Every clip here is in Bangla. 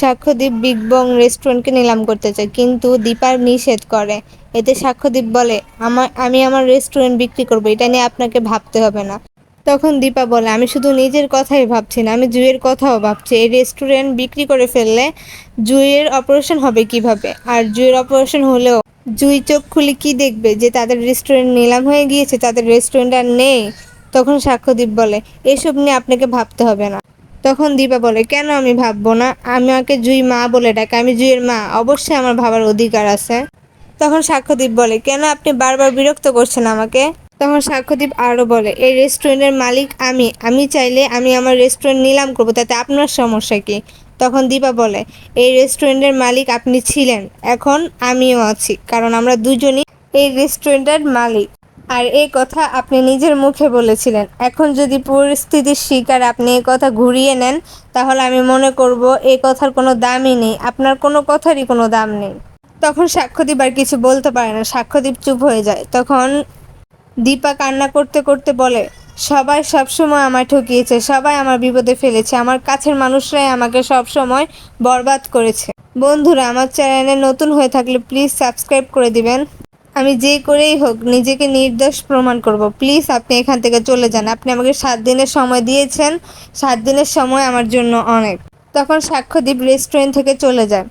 সাক্ষ্যদীপ বিগ বং রেস্টুরেন্টকে নিলাম করতে চায়, কিন্তু দীপা নিষেধ করে। এতে সাক্ষ্যদীপ বলে, আমার আমি আমার রেস্টুরেন্ট বিক্রি করব, এটা নিয়ে আপনাকে ভাবতে হবে না। তখন দীপা বলে, আমি শুধু নিজের কথাই ভাবছি না, আমি জুয়ের কথাও ভাবছি। এই রেস্টুরেন্ট বিক্রি করে ফেললে জুয়ের অপারেশন হবে কীভাবে? আর জুয়ের অপারেশন হলেও জুই চোখ খুলে কি দেখবে যে তাদের রেস্টুরেন্ট নিলাম হয়ে গিয়েছে, তাদের রেস্টুরেন্ট আর নেই? তখন সাক্ষ্যদীপ বলে, এসব নিয়ে আপনাকে ভাবতে হবে না। তখন দীপা বলে, কেন আমি ভাববো না? আমি আমাকে জুই মা বলে ডাকে, আমি জুইয়ের মা। অবশ্যই আমার ভাবার অধিকার আছে। তখন সাক্ষ্যদীপ বলে, কেন আপনি বারবার বিরক্ত করছেন আমাকে? তখন সাক্ষ্যদীপ আরও বলে, এই রেস্টুরেন্টের মালিক আমি। আমি চাইলে আমি আমার রেস্টুরেন্ট নিলাম করব, তাতে আপনার সমস্যা কি? তখন দীপা বলে, এই রেস্টুরেন্টের মালিক আপনি ছিলেন। এখন আমিও আছি, কারণ আমরা দুজনই এই রেস্টুরেন্টের মালিক। আর এই কথা আপনি নিজের মুখে বলেছিলেন। এখন যদি পরিস্থিতির শিকার আপনি এই কথা ঘুরিয়ে নেন, তাহলে আমি মনে করব এই কথার কোনো দামই নেই। আপনার কোনো কথারই কোনো দাম নেই। তখন সাক্ষ্যদীপ আর কিছু বলতে পারে না। সাক্ষ্যদীপ চুপ হয়ে যায়। তখন দীপা কান্না করতে করতে বলে, সবাই সবসময় আমায় ঠকিয়েছে। সবাই আমার বিপদে ফেলেছে। আমার কাছের মানুষরাই আমাকে সবসময় বরবাদ করেছে। বন্ধুরা, আমার চ্যানেলে নতুন হয়ে থাকলে প্লিজ সাবস্ক্রাইব করে দিবেন। আমি যে করেই হোক নিজেকে নির্দোষ প্রমাণ করব। প্লিজ আপনি এখান থেকে চলে যান। আপনি আমাকে সাত দিনের সময় দিয়েছেন। সাত দিনের সময় আমার জন্য অনেক। তখন সাক্ষ্যদীপ রেস্টুরেন্ট থেকে চলে যায়।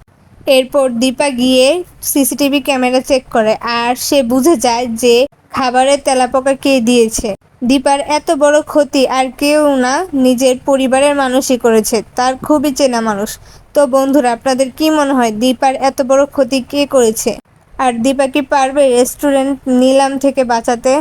এরপর দীপা গিয়ে সিসিটিভি ক্যামেরা চেক করে আর সে বুঝে যায় যে খাবারের তেলাপোকা কে দিয়েছে। দীপার এত বড় ক্ষতি আর কেউ না নিজের পরিবারের মানুষই করেছে। তার খুবই চেনা মানুষ। তো বন্ধুরা, আপনাদের কি মনে হয় দীপার এত বড় ক্ষতি কে করেছে? আর দীপা কি পারবে? রেস্টুরেন্ট নিলাম থেকে বাঁচাতে।